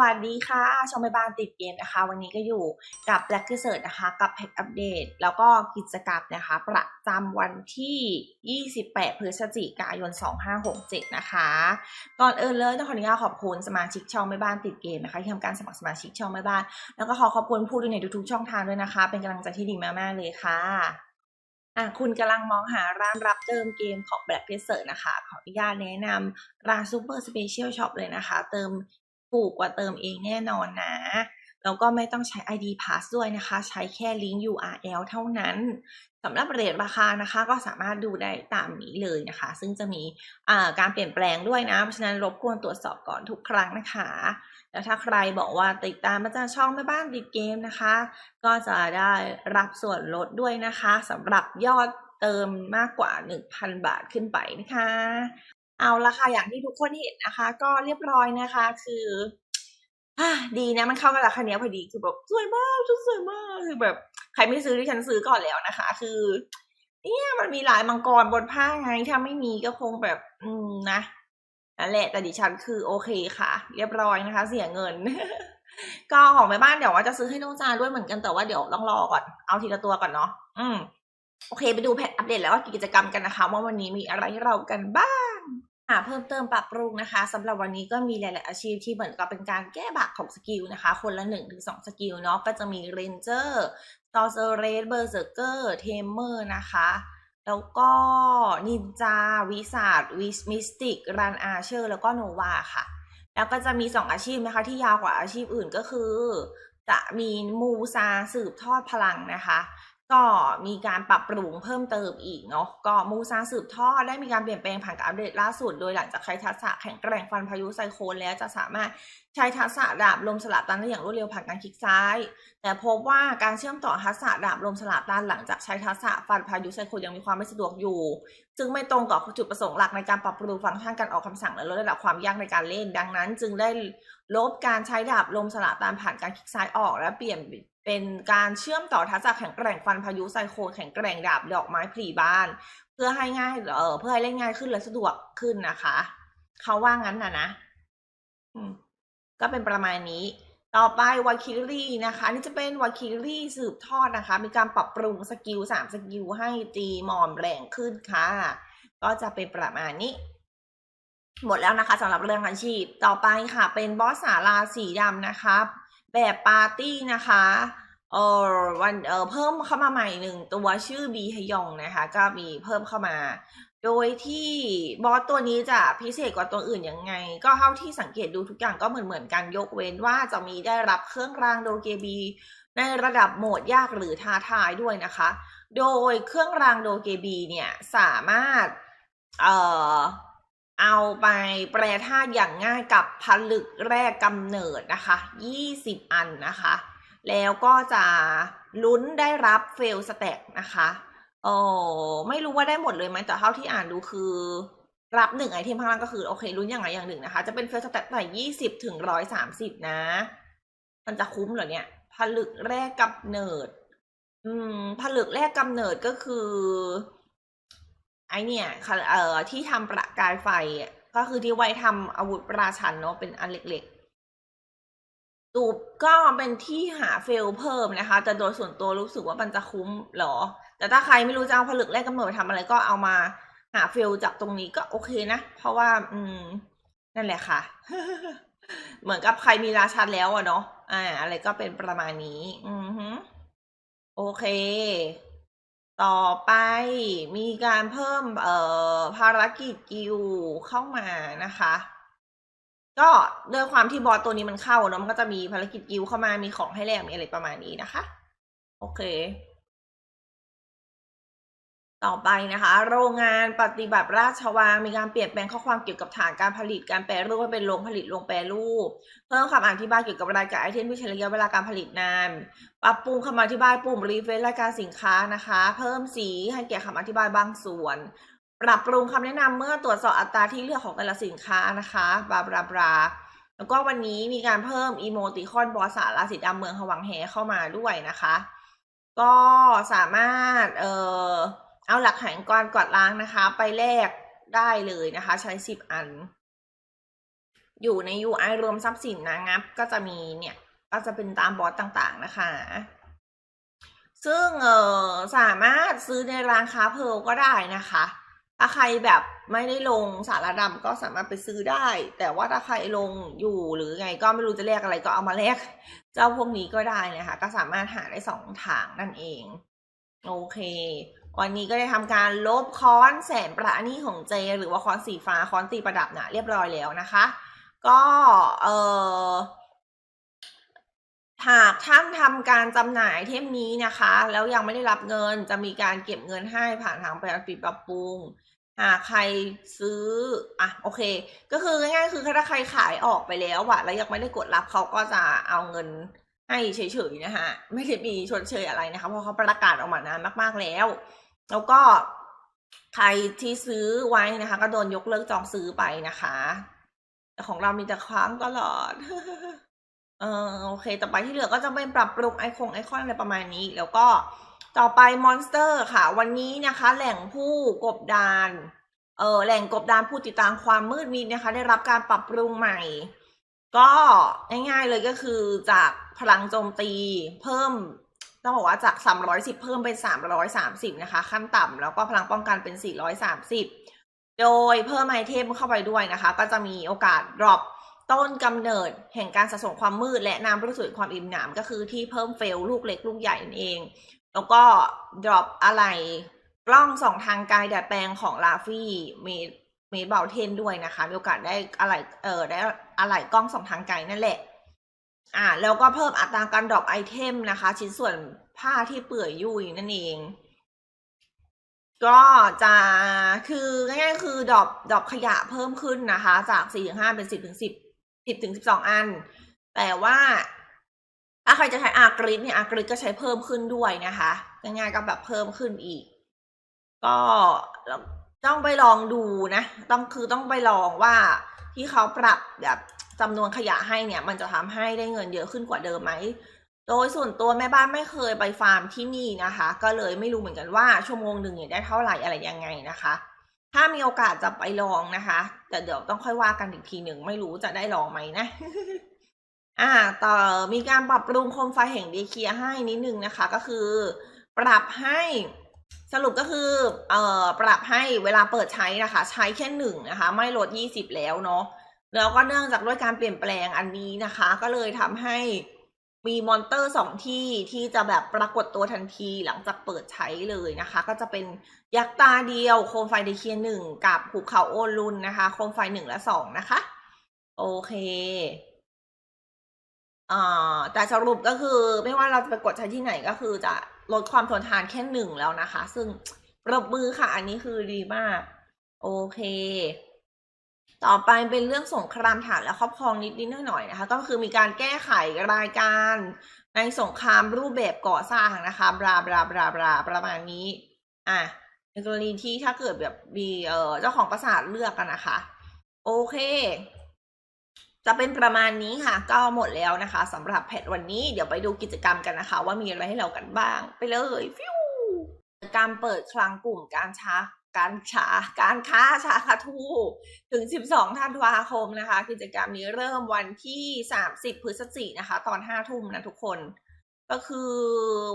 วัสดีค่ะชมไปบานติดเกมนะคะ วันนี้ก็อยู่กับ Black r e s e a r c h นะคะ กับแพ็กอัปเดต แล้วก็กิจกรรมนะคะ ประจำวันที่ 28 พฤศจิกายน 2567 นะคะ ก่อนอื่นเลยต้องขออนุญาตขอบคุณสมาชิกช่องแม่บ้านติดเกมนะคะที่ทำการสมัครสมาชิกช่องแม่บ้าน แล้วก็ขอขอบคุณผู้ดูในทุกๆช่องทางด้วยนะคะ เป็นกำลังใจที่ดีมากๆเลยค่ะอะคุณกำลังมองหาร้านรับเติมเกมของ Black r e s e a r c h นะคะ ขออนุญาตแนะนำร้าน Super Special Shop เลยนะคะ เติม ถูกกว่าเติมเองแน่นอนนะแล้วก็ไม่ต้องใช้ ID Pass ด้วยนะคะ ใช้แค่ลิงก์ URL เท่านั้นสำหรับเรทราคานะคะก็สามารถดูได้ตามนี้เลยนะคะ ซึ่งจะมีการเปลี่ยนแปลงด้วยนะ เพราะฉะนั้นรบกวนตรวจสอบก่อนทุกครั้งนะคะ แล้วถ้าใครบอกว่าติดตามมาจากช่องแม่บ้านติดเกมนะคะ ก็จะได้รับส่วนลดด้วยนะคะสำหรับยอดเติมมากกว่า 1,000 บาทขึ้นไปนะคะ เอาละค่ะอย่างที่ทุกคนเห็นนะคะ ก็เรียบร้อยนะคะ คืออ่าดีนะมันเข้ากับราคาเนี้ยพอดีคือแบบสวยมากชุดสวยมากคือแบบ ใครไม่ซื้อที่ฉันซื้อก่อนแล้วนะคะ คือเนี่ยมันมีลายมังกรบนผ้าไงถ้าไม่มีก็คงแบบ อืมนะนั่นแหละแต่ดิฉันคือโอเคค่ะ เรียบร้อยนะคะ เสียเงิน ก็ของแม่บ้านเดี๋ยวว่าจะซื้อให้น้องจาด้วยเหมือนกันแต่ว่าเดี๋ยวต้องรอก่อนเอาทีละตัวก่อนเนาะอืมโอเค ไปดูแพทอัปเดตแล้วก็กิจกรรมกันนะคะ ว่าวันนี้มีอะไรให้เรากันบ้าง อ่าเพิ่มเติมปรับปรุงนะคะสำหรับวันนี้ก็มีหลาย ๆ อาชีพที่เหมือนกับเป็นการแก้บักของสกิลนะคะ คนละ1นถึงสสกิลเนาะก็จะมีเรนเจอร์ซอเซอร์เรสเบอร์เซอร์เกอร์เทมเมอร์นะคะ แล้วก็นินจาวิสาดวิสมิสติกรันอาเชอร์แล้วก็โนวาค่ะ แล้วก็จะมี 2 อาชีพนะคะที่ยาวกว่าอาชีพอื่นก็คือ จะมีมูซาสืบทอดพลังนะคะ ก็มีการปรับปรุงเพิ่มเติมอีกเนาะก็มูซาสืบทอดได้มีการเปลี่ยนแปลงผ่านการอัปเดตล่าสุด โดยหลังจากใช้ทักษะแข็งแกร่งฟันพายุไซโคลนแล้วจะสามารถใช้ทักษะดาบลมสลับตันได้อย่างรวดเร็วผ่านการคลิกซ้าย แต่พบว่าการเชื่อมต่อทักษะดาบลมสลับตันหลังจากใช้ทักษะฟันพายุไซโคลยังมีความไม่สะดวกอยู่ ซึ่งไม่ตรงกับจุดประสงค์หลักในการปรับปรุงฟังก์ชันการออกคำสั่งและลดระดับความยากในการเล่น ดังนั้น จึงได้ลบการใช้ดาบลมสลับตันผ่านการคลิกซ้ายออก และเปลี่ยน เป็นการเชื่อมต่อทักษะแข็งแกร่งฟันพายุไซโคลแข็งแกร่งดาบดอกไม้ผลีบ้าน เพื่อให้ง่ายเออเพื่อให้เล่นง่ายขึ้นและสะดวกขึ้นนะคะ เขาว่างั้นนะนะก็เป็นประมาณนี้ ต่อไปวาคิรี่นะคะนี่จะเป็นวาคิรี่สืบทอดนะคะ มีการปรับปรุงสกิลสามสกิลให้ตีหมอมแรงขึ้นค่ะ ก็จะเป็นประมาณนี้หมดแล้วนะคะสำหรับเรื่องอาชีพ ต่อไปค่ะ เป็นบอสสาราสีดำนะคะ แบบปาร์ตี้นะคะเออวันเออเพิ่มเข้ามาใหม่หนึ่งตัวชื่อบีฮยองนะคะ ก็มีเพิ่มเข้ามา โดยที่บอสตัวนี้จะพิเศษกว่าตัวอื่นยังไง ก็เท่าที่สังเกตดูทุกอย่างก็เหมือนเหมือนกันยกเว้นว่าจะมีได้รับเครื่องรางโดเกบี ในระดับโหมดยากหรือท้าทายด้วยนะคะ โดยเครื่องรางโดเกบีเนี่ยสามารถเอ่อ เอาไปแปรธาตุอย่างง่ายกับผลึกแรกกำเนิดนะคะ 20 อันนะคะ แล้วก็จะลุ้นได้รับเฟลสแต็กนะคะโอ้ไม่รู้ว่าได้หมดเลยไหมแต่เท่าที่อ่านดูคือรับหนึ่งไอเทมข้างล่างก็คือ โอเคลุ้นอย่างไรอย่างหนึ่งนะคะ จะเป็นเฟลสแต็กแต่ยี่สิบถึงร้อยสามสิบนะ มันจะคุ้มเหรอเนี่ย ผลึกแรกกำเนิด อืม ผลึกแรกกำเนิดก็คือ ไอเนี่ยค่ะเอ่อที่ทำประกายไฟอะก็คือที่ไว้ทำอาวุธราชันเนาะเป็นอันเล็กๆตูบก็เป็นที่หาเฟลเพิ่มนะคะ แต่โดยส่วนตัวรู้สึกว่ามันจะคุ้มหรอ แต่ถ้าใครไม่รู้จะเอาผลึกแรกกำเนิดทำอะไรก็เอามาหาเฟลจากตรงนี้ก็โอเคนะ เพราะว่า อืม นั่นแหละค่ะ เหมือนกับใครมีราชันแล้วอะเนาะอ่า อะไรก็เป็นประมาณนี้ อือฮึโอเค ต่อไปมีการเพิ่มเอ่อภารกิจกิวเข้ามานะคะ ก็ด้วยความที่บอสตัวนี้มันเข้าเนาะมันก็จะมีภารกิจกิวเข้ามามีของให้แลกมีอะไรประมาณนี้นะคะ โอเค ต่อไปนะคะ โรงงานปฏิบัติราชวังมีการเปลี่ยนแปลงข้อความเกี่ยวกับฐานการผลิตการแปรรูปให้เป็นโรงผลิตโรงแปรรูป เพิ่มคำอธิบายเกี่ยวกับรายการไอเทมที่ใช้ระยะเวลาการผลิตนานปรับปรุงคำอธิบายปุ่มรีเฟรชรายการสินค้านะคะ เพิ่มสีให้แก่คำอธิบายบางส่วน ปรับปรุงคำแนะนำเมื่อตรวจสอบอัตราที่เลือกของแต่ละสินค้านะคะบลาบลาบลาแล้วก็วันนี้มีการเพิ่มอีโมติคอนบอสสาราสีดำเมืองหวังแหเข้ามาด้วยนะคะ ก็สามารถเอ่อ เอาหลักฐานการกวาดล้างนะคะ ไปแลกได้เลยนะคะ ใช้สิบอัน อยู่ใน UI รวมทรัพย์สินนะงับ ก็จะมีเนี่ยก็จะเป็นตามบอสต่างๆนะคะ ซึ่งเออสามารถซื้อในร้านค้าเพร์ลก็ได้นะคะ ถ้าใครแบบไม่ได้ลงสารดำก็สามารถไปซื้อได้ แต่ว่าถ้าใครลงอยู่หรือไงก็ไม่รู้จะเรียกอะไรก็เอามาแลกเจ้าพวกนี้ก็ได้นะคะ ก็สามารถหาได้สองทางนั่นเอง โอเค วันนี้ก็ได้ทำการลบค้อนแสนประณีของเจ หรือว่าค้อนสีฟ้าค้อนตีประดับนะเรียบร้อยแล้วนะคะ ก็เออหากท่านทำการจำหน่ายเทมนี้นะคะ แล้วยังไม่ได้รับเงินจะมีการเก็บเงินให้ผ่านทางไปปิดปรับปรุงหากใครซื้ออะโอเค ก็คือง่ายๆคือถ้าใครขายออกไปแล้วอะแล้วยังไม่ได้กดรับเขาก็จะเอาเงินให้เฉยๆนะคะไม่ได้มีชดเชยอะไรนะคะเพราะเขาประกาศออกมานานมากๆแล้ว แล้วก็ใครที่ซื้อไว้นะคะ ก็โดนยกเลิกจองซื้อไปนะคะของเรามีแต่ค้างตลอด เออโอเค ต่อไปที่เหลือก็จะเป็นปรับปรุงไอคงไอคอนอะไรประมาณนี้ แล้วก็ต่อไปมอนสเตอร์ค่ะ วันนี้นะคะ แหล่งผู้กบดานเออแหล่งกบดานผู้ติดตามความมืดมิดนะคะ ได้รับการปรับปรุงใหม่ ก็ง่ายๆเลยก็คือจากพลังโจมตีเพิ่ม ต้องบอกว่าจาก 310 เพิ่มเป็น 330 นะคะ ขั้นต่ำแล้วก็พลังป้องกันเป็น 430 โดยเพิ่มไอเทมเข้าไปด้วยนะคะ ก็จะมีโอกาสดรอปต้นกำเนิดแห่งการสะสมความมืด และน้ำประสูติความอิ่มหนามก็คือที่เพิ่มเฟลลูกเล็กลูกใหญ่นั่นเอง แล้วก็ดรอปอะไรกล้องสองทางไกลดัดแปลงของลาฟี่มดเมดเบลเทนด้วยนะคะมีโอกาสได้อะไรเออได้อะไรกล้องสองทางไกลนั่นแหละ อ่าแล้วก็เพิ่มอัตราการดรอปไอเทมนะคะ ชิ้นส่วนผ้าที่เปื่อยยุ่ยนั่นเอง ก็จะคือง่ายๆคือดรอปดรอปขยะเพิ่มขึ้นนะคะ จากสี่ถึงห้าเป็นสิบถึงสิบสิบถึงสิบสองอัน แต่ว่าถ้าใครจะใช้อากริดเนี่ยอากริดก็ใช้เพิ่มขึ้นด้วยนะคะ ง่ายๆก็แบบเพิ่มขึ้นอีก ก็ต้องไปลองดูนะ ต้องคือต้องไปลองว่าที่เขาปรับแบบ จำนวนขยะให้เนี่ย มันจะทำให้ได้เงินเยอะขึ้นกว่าเดิมไหม โดยส่วนตัวแม่บ้านไม่เคยไปฟาร์มที่นี่นะคะ ก็เลยไม่รู้เหมือนกันว่าชั่วโมงหนึ่งเนี่ยได้เท่าไหร่อะไรยังไงนะคะ ถ้ามีโอกาสจะไปลองนะคะ แต่เดี๋ยวต้องค่อยว่ากันอีกทีหนึ่งไม่รู้จะได้ลองไหมนะอ่า ต่อมีการปรับปรุงโคมไฟแห่งเดเคียให้นิดนึงนะคะ ก็คือ ปรับให้สรุปก็คือเอ่อปรับให้เวลาเปิดใช้นะคะ ใช้แค่หนึ่งนะคะ ไม่ลดยี่สิบแล้วเนาะ แล้วก็เนื่องจากด้วยการเปลี่ยนแปลงอันนี้นะคะ ก็เลยทำให้มีมอนเตอร์สองที่ที่จะแบบปรากฏตัวทันทีหลังจากเปิดใช้เลยนะคะ ก็จะเป็นยักษ์ตาเดียวโคมไฟเดเคียหนึ่งกับภูเขาโอลุนนะคะ โคมไฟหนึ่งและสองนะคะ โอเคอ่าแต่สรุปก็คือไม่ว่าเราจะไปกดใช้ที่ไหนก็คือจะลดความทนทานแค่หนึ่งแล้วนะคะ ซึ่งปรบมือค่ะ อันนี้คือดีมาก โอเค ต่อไปเป็นเรื่องสงครามฐานและครอบครองนิดนิดหน่อยๆนะคะ ก็คือมีการแก้ไขรายการในสงครามรูปแบบก่อสร้างนะคะบลาบลาบลาบลาประมาณนี้อะในกรณีที่ถ้าเกิดแบบมีเอ่อเจ้าของปราสาทเลือกกันนะคะ โอเค จะเป็นประมาณนี้ค่ะ ก็หมดแล้วนะคะสำหรับแพทวันนี้เดี๋ยวไปดูกิจกรรมกันนะคะ ว่ามีอะไรให้เรากันบ้าง ไปเลยฟิวกิจกรรมเปิดคลังกลุ่มการช้า การช้าการค้าชาคาทูถึง 12ธันวาคมนะคะ กิจกรรมนี้เริ่มวันที่ 30 พฤศจิกนะคะ ตอน 5 ทุ่มนะทุกคน ก็คือ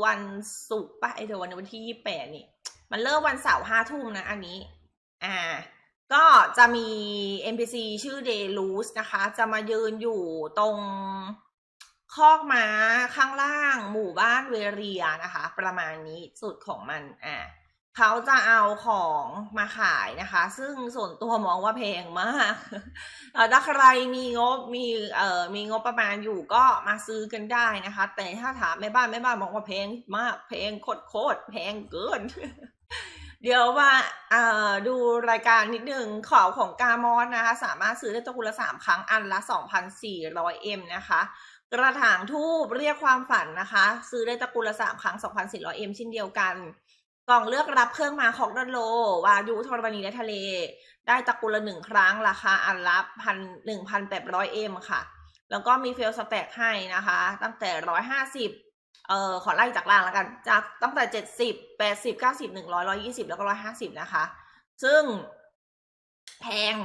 วันศุกร์ปะไอเดี๋ยววันวันที่ 28 นี่ มันเริ่มวันเสาร์5ทุ่มนะอันนี้ อ่า ก็จะมี NPC ชื่อเดลูสนะคะ จะมายืนอยู่ตรงคอกม้าข้างล่างหมู่บ้านเวเรียนะคะ ประมาณนี้สุดของมัน อ่า เขาจะเอาของมาขายนะคะ ซึ่งส่วนตัวมองว่าแพงมากถ้าใครมีงบมีเอ่อมีงบประมาณอยู่ก็มาซื้อกันได้นะคะ แต่ถ้าถามแม่บ้านแม่บ้านบอกว่าแพงมากแพงโคตรโคตรแพงเกิน เดี๋ยวว่าเอ่อดูรายการนิดนึงขอของกามอนนะคะ สามารถซื้อได้ตัวคุณละสามครั้งอันละสองพันสี่ร้อยเอ็มนะคะกระถางทูบเรียกความฝันนะคะ ซื้อได้ตะกุลละสามครั้งสองพันสี่ร้อยเอ็มเช่นเดียวกัน กล่องเลือกรับเครื่องมาของดันโล วายุธรณีและทะเล ได้ตะกุละหนึ่งครั้ง ราคาอันละพันหนึ่งพันแปดร้อยเอ็มค่ะ แล้วก็มีเฟลสแต็กให้นะคะ ตั้งแต่ร้อยห้าสิบเอ่อขอไล่จากล่างแล้วกัน จากตั้งแต่เจ็ดสิบแปดสิบเก้าสิบหนึ่งร้อยร้อยี่สิบแล้วก็ร้อยห้าสิบนะคะ ซึ่งแพง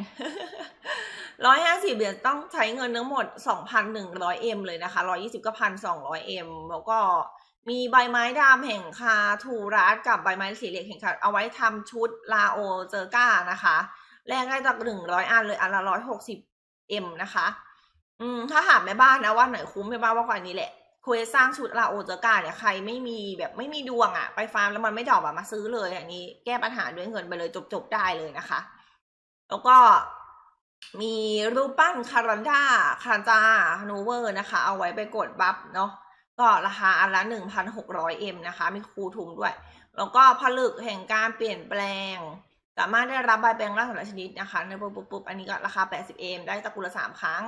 ร้อยห้าสิบเดี๋ยวต้องใช้เงินทั้งหมดสองพันหนึ่งร้อยเอ็มเลยนะคะร้อยี่สิบก็พันสองร้อยเอ็มแล้วก็ มีใบไม้ดำแห่งคาทูรัสกับใบไม้สีเหลืองแห่งคาเอาไว้ทำชุดลาโอเจอก้านะคะแลกได้จากหนึ่งร้อยอันเลยอันละร้อยหกสิบเอ็มนะคะ อืม ถ้าถาแม่บ้านนะว่าไหนคุ้มแม่บ้านว่ากว่านี้แหละคุยสร้างชุดลาโอเจอก้าเนี่ยใครไม่มีแบบไม่มีดวงอะไปฟาร์มแล้วมันไม่ดอกอะมาซื้อเลยอันนี้แก้ปัญหาด้วยเงินไปเลยจบๆได้เลยนะคะ แล้วก็มีรูปปั้นคารันดาคารันจาโนเวอร์นะคะ เอาไว้ไปกดบัฟเนาะ ก็ราคาอันละหนึ่งพันหกร้อยเอ็มนะคะ มีครูทุมด้วย แล้วก็ผลึกแห่งการเปลี่ยนแปลง สามารถได้รับใบแปลงร่างแต่ละชนิดนะคะในปุ๊บปุ๊บอันนี้ก็ราคา 80เอ็มได้ตะกุละสามครั้ง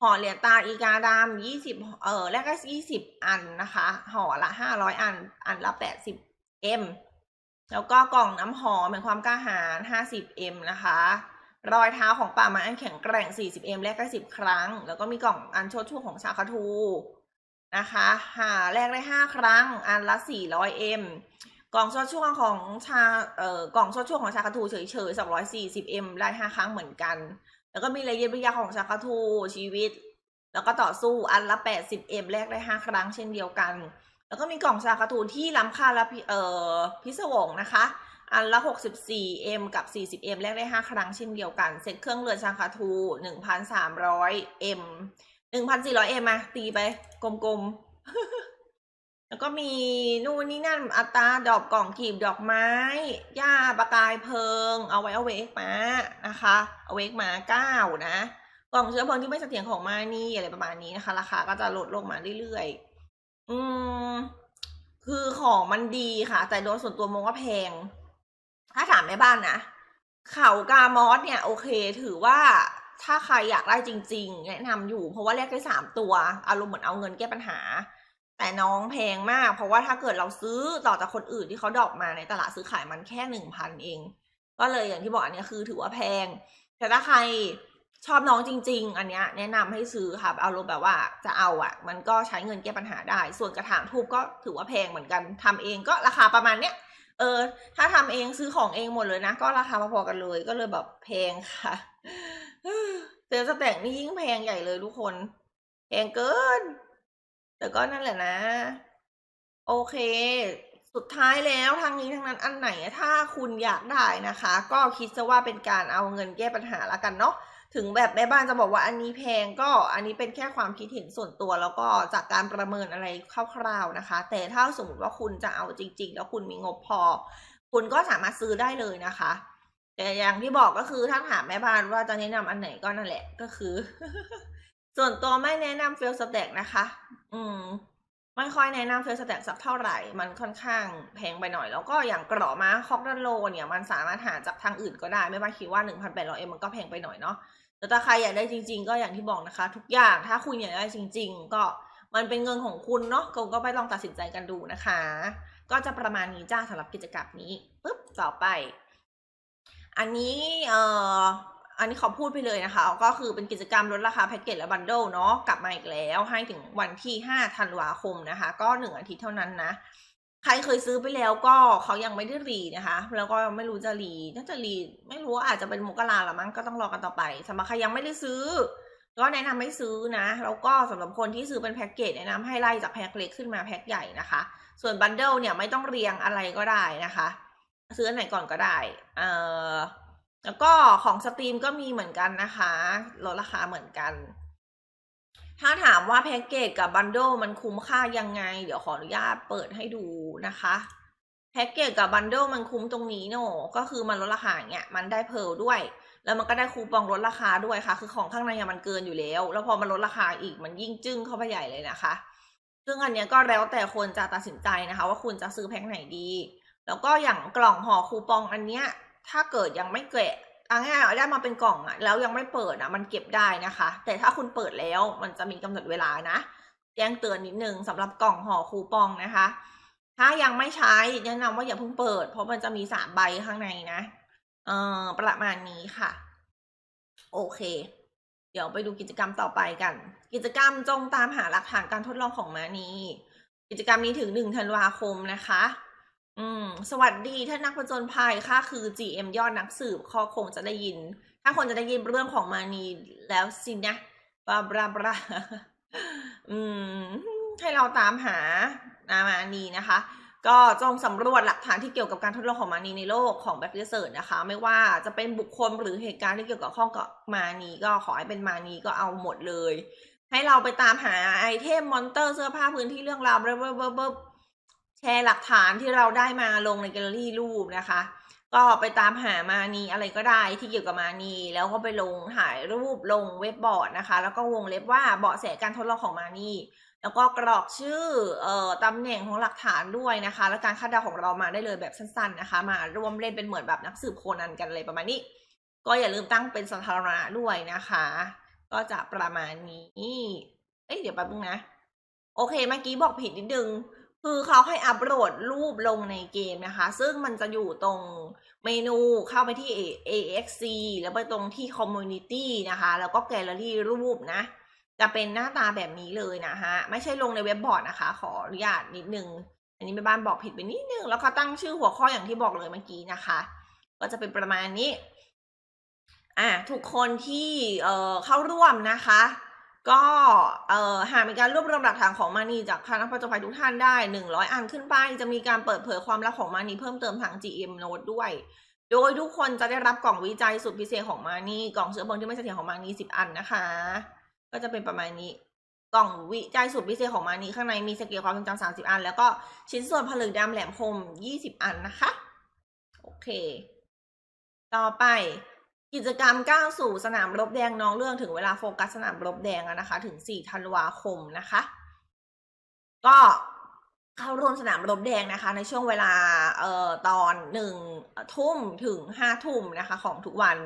ห่อเหรียญตาอีกาดำยี่สิบเออแรกก็ยี่สิบอันนะคะ ห่อละห้าร้อยอัน อันละแปดสิบเอ็มแล้วก็กล่องน้ำหอมเป็นความกล้าหาญ 50m นะคะ รอยเท้าของป่าไม้อันแข็งแกร่ง 40m แลกได้10 ครั้ง แล้วก็มีกล่องอันโชดช่วของชาคาทู นะคะหาแลกได้ 5 ครั้ง อันละ 400m กล่องโชดช่วงของชา เอ่อ กล่องโชดช่วงของชาคาทูเฉยๆ 240m ได้ 5 ครั้งเหมือนกัน แล้วก็มีระยะวิทยาของชาคาทูชีวิต แล้วก็ต่อสู้อันละ 80m แลกได้ 5 ครั้งเช่นเดียวกัน แล้วก็มีกล่องชาการ์ตูที่ล้ำค่าและพิเอ่อพิศวงนะคะ อันละ 64M กับ 40M แลกได้ 5 ครั้งเช่นเดียวกันเซ็ตเครื่องเรือชาคาทู 1,300M 1,400M มาตีไป กลมๆ แล้วก็มีนู่นนี่นั่นอัตราดอกกล่องกีบดอกไม้หญ้าประกายเพลิง เอาไว้เอาเวกมานะคะเอาเวกมาเก้านะ กล่องเชื้อเพลิงที่ไม่เสถียรของมานี่อะไรประมาณนี้นะคะ ราคาก็จะลดลงมาเรื่อยๆ อืมคือของมันดีค่ะ แต่โดยส่วนตัวมองว่าแพง ถ้าถามแม่บ้านนะเขากามอสเนี่ย โอเค ถือว่า ถ้าใครอยากได้จริง ๆ แนะนำอยู่ เพราะว่าแลกได้สามตัวอารมณ์เหมือนเอาเงินแก้ปัญหา แต่น้องแพงมาก เพราะว่าถ้าเกิดเราซื้อต่อจากคนอื่นที่เขาดรอกมาในตลาดซื้อขายมันแค่หนึ่งพันเอง ก็เลยอย่างที่บอกอันนี้คือถือว่าแพง แต่ถ้าใครชอบน้องจริง ๆ อันเนี้ยแนะนำให้ซื้อค่ะเอารมณ์แบบว่าจะเอาอะ มันก็ใช้เงินแก้ปัญหาได้ ส่วนกระถางทูบก็ถือว่าแพงเหมือนกันทำเองก็ราคาประมาณเนี้ยเออ ถ้าทำเองซื้อของเองหมดเลยนะ ก็ราคาพอๆกันเลยก็เลยแบบแพงค่ะ เซลล์สแต็กนี่ยิ่งแพงใหญ่เลยทุกคน แพงเกิน แต่ก็นั่นแหละนะ โอเค สุดท้ายแล้วทางนี้ทั้งนั้นอันไหนถ้าคุณอยากได้นะคะ ก็คิดซะว่าเป็นการเอาเงินแก้ปัญหาละกันเนาะถึงแบบแม่บ้านจะบอกว่าอันนี้แพงก็อันนี้เป็นแค่ความคิดเห็นส่วนตัวแล้วก็จากการประเมินอะไรคร่าวๆนะคะ แต่ถ้าสมมติว่าคุณจะเอาจริง ๆ แล้วคุณมีงบพอ คุณก็สามารถซื้อได้เลยนะคะ แต่อย่างที่บอกก็คือถ้าถามแม่บ้านว่าจะแนะนำอันไหนก็นั่นแหละก็คือ ส่วนตัวไม่แนะนำเฟลสแต็กนะคะ อืมไม่ค่อยแนะนำเฟลสแต็กสักเท่าไหร่ มันค่อนข้างแพงไปหน่อย แล้วก็อย่างกรอมาคอกดันโลเนี่ย มันสามารถหาจากทางอื่นก็ได้ ไม่ว่าคิดว่า 1,800เอ็มมันก็แพงไปหน่อยเนาะ แต่ถ้าใครอยากได้จริง ๆ ก็อย่างที่บอกนะคะ ทุกอย่างถ้าคุณอยากได้จริง ๆ ก็มันเป็นเงินของคุณเนาะก็ก็ไปลองตัดสินใจกันดูนะคะ ก็จะประมาณนี้จ้าสำหรับกิจกรรมนี้ปุ๊บต่อไป อันนี้เอ่ออันนี้ขอพูดไปเลยนะคะ ก็คือเป็นกิจกรรมลดราคาแพ็กเกจและบันเดิลเนาะกลับมาอีกแล้วให้ถึงวันที่ 5 ธันวาคมนะคะ ก็หนึ่งอาทิตย์เท่านั้นนะ ใครเคยซื้อไปแล้วก็เขายังไม่ได้รีนะคะ แล้วก็ไม่รู้จะรีน่าจะรีไม่รู้ว่าอาจจะเป็นมกราละมั้งก็ต้องรอกันต่อไปสำหรับใครยังไม่ได้ซื้อ ก็แนะนำให้ซื้อนะแล้วก็สำหรับคนที่ซื้อเป็นแพ็กเกจแนะนำให้ไล่จากแพ็กเล็กขึ้นมาแพ็กใหญ่นะคะ ส่วนบันเดิลเนี่ยไม่ต้องเรียงอะไรก็ได้นะคะ ซื้ออันไหนก่อนก็ได้เอ่อแล้วก็ของสตรีมก็มีเหมือนกันนะคะลดราคาเหมือนกัน ถ้าถามว่าแพ็กเกจกับบันโดมันคุ้มค่ายังไง เดี๋ยวขออนุญาตเปิดให้ดูนะคะแพ็กเกจกับบันโดมันคุ้มตรงนี้เนอะก็คือมันลดราคาเงี้ยมันได้เพร์ลด้วย แล้วมันก็ได้คูปองลดราคาด้วยค่ะ คือของข้างในมันเกินอยู่แล้ว แล้วพอมันลดราคาอีกมันยิ่งจึ้งเข้าไปใหญ่เลยนะคะ ซึ่งอันเนี้ยก็แล้วแต่คนจะตัดสินใจนะคะ ว่าคุณจะซื้อแพ็คไหนดี แล้วก็อย่างกล่องห่อคูปองอันเนี้ย ถ้าเกิดยังไม่แกะเอาง่ายๆเอาได้มาเป็นกล่องอะแล้วยังไม่เปิดอะมันเก็บได้นะคะ แต่ถ้าคุณเปิดแล้วมันจะมีกำหนดเวลานะแจ้งเตือนนิดนึงสำหรับกล่องห่อคูปองนะคะ ถ้ายังไม่ใช้แนะนำว่าอย่าเพิ่งเปิด เพราะมันจะมีสามใบข้างในนะ เอ่อประมาณนี้ค่ะ โอเค เดี๋ยวไปดูกิจกรรมต่อไปกัน กิจกรรมจงตามหาหลักฐานการทดลองของมานีกิจกรรมนี้ถึงหนึ่งธันวาคมนะคะ อืม สวัสดีท่านนักผจญภัยค่ะคือ GM ยอดนักสืบข้อคงจะได้ยิน ถ้าคนจะได้ยินเรื่องของมานีแล้วสินะบราบราบราอืม ให้เราตามหานามานีนะคะ ก็จงสำรวจหลักฐานที่เกี่ยวกับการทดลองของมานีในโลกของแบ็กเ e เ e ิร์นะคะ ไม่ว่าจะเป็นบุคคลหรือเหตุการณ์ที่เกี่ยวกับข้องกับมานีก็ขอให้เป็นมานีก็เอาหมดเลย ให้เราไปตามหาไอเทมมอนเตอร์เสื้อผ้าพื้นที่เรื่องราวเบิบเบิบเบิบเบิบ แชร์หลักฐานที่เราได้มาลงในแกลเลอรี่รูปนะคะ ก็ไปตามหามานีอะไรก็ได้ที่เกี่ยวกับมานีแล้วก็ไปลงถ่ายรูปลงเว็บบอร์ดนะคะ แล้วก็วงเล็บว่าเบาะแสการทดลองของมานีแล้วก็กรอกชื่อเอ่อตำแหน่งของหลักฐานด้วยนะคะ และการคาดเดาของเรามาได้เลยแบบสั้นๆนะคะ มาร่วมเล่นเป็นเหมือนแบบนักสืบโคนันกันเลยประมาณนี้ ก็อย่าลืมตั้งเป็นสาธารณะด้วยนะคะ ก็จะประมาณนี้ เอ้ยเดี๋ยวแป๊บนึงนะ โอเคเมื่อกี้บอกผิดนิดนึง คือเขาให้อัปโหลดรูปลงในเกมนะคะ ซึ่งมันจะอยู่ตรงเมนูเข้าไปที่ AXC แล้วไปตรงที่ Community นะคะ แล้วก็แกลเลอรี่รูปนะ จะเป็นหน้าตาแบบนี้เลยนะฮะไม่ใช่ลงในเว็บบอร์ดนะคะ ขออนุญาตนิดนึง อันนี้แม่บ้านบอกผิดไปนิดนึง แล้วก็ตั้งชื่อหัวข้ออย่างที่บอกเลยเมื่อกี้นะคะ ก็จะเป็นประมาณนี้ อะทุกคนที่เอ่อเข้าร่วมนะคะ ก็เอ่อหากมีการรวบรวมหลักฐานของมานีจากคณะนักผจญภัยทุกท่านได้ 100 อันขึ้นไป จะมีการเปิดเผยความลับของมานีเพิ่มเติมทาง GM Note ด้วย โดยทุกคนจะได้รับกล่องวิจัยสุดพิเศษของมานีกล่องเชื้อเพลิงที่ไม่เสถียรของมานี10 อันนะคะ ก็จะเป็นประมาณนี้ กล่องวิจัยสุดพิเศษของมานีข้างในมีสเกลความทรงจำ30 อัน แล้วก็ชิ้นส่วนผลึกดำแหลมคม 20 อันนะคะ โอเค ต่อไป กิจกรรมก้าวสู่สนามรบแดงน้องเรื่องถึงเวลาโฟกัสสนามรบแดงแล้วนะคะ ถึง 4 ธันวาคมนะคะ ก็เข้าร่วมสนามรบแดงนะคะ ในช่วงเวลาเอ่อตอนหนึ่งทุ่มถึงห้าทุ่มนะคะ ของทุกวัน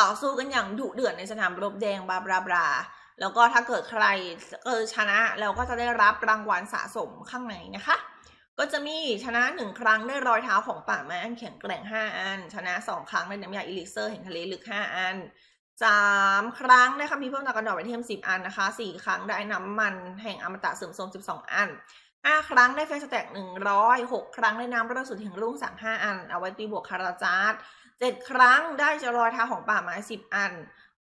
ต่อสู้กันอย่างดุเดือดในสนามรบแดงบาบราบราแล้วก็ถ้าเกิดใครเออชนะเราก็จะได้รับรางวัลสะสมข้างในนะคะ ก็จะมีชนะหนึ่งครั้งได้รอยเท้าของป่าไม้อันแข็งแกร่งห้าอัน ชนะสองครั้งด้น้ำยาอิลิเซอร์แห่งทะเลลึกห้าอันสามครั้งได้คัมภีร์เพิ่มตากระดอกไอเทมสิบอันนะคะสี่ครั้งได้น้ำมันแห่งอมตะเสริมโทรมสิบสองอันห้าครั้งได้เฟสแต็กหนึ่งร้อยหกครั้งได้น้ำระสุดแห่งรุ่งสั่งห้าอัน เอาไว้ตีบวกคาราจาร์ดเจ็ดครั้งได้จะรอยเท้าของป่าไม้สิบอัน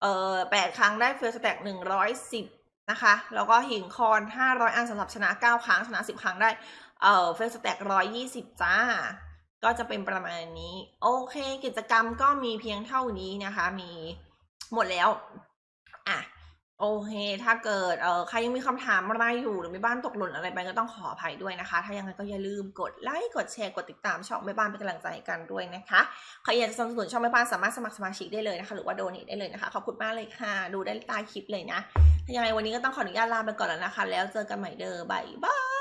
เอ่อแปดครั้งได้เฟสแต็กหนึ่งร้อยสิบนะคะ แล้วก็หินคอนห้าร้อยอันสำหรับชนะเก้าครั้งชนะสิบครั้งได้ เอ่อเฟสแต็กร้อยยี่สิบจ้า ก็จะเป็นประมาณนี้ โอเค กิจกรรมก็มีเพียงเท่านี้นะคะ มีหมดแล้ว อะ โอเค ถ้าเกิดเอ่อใครยังมีคำถามอะไรอยู่ หรือมีบ้านตกหล่นอะไรไปก็ต้องขออภัยด้วยนะคะ ถ้ายังไงก็อย่าลืมกดไลค์ กดแชร์ กดติดตามช่องแม่บ้านเป็นกำลังใจกันด้วยนะคะ ใครอยากจะสนับสนุนช่องแม่บ้านสามารถสมัครสมาชิกได้เลยนะคะ หรือว่าโดนได้เลยนะคะ ขอบคุณมากเลยค่ะ ดูได้ใต้คลิปเลยนะ ถ้ายังไงวันนี้ก็ต้องขออนุญาตลาไปก่อนแล้วนะคะ แล้วเจอกันใหม่เด้อบายบาย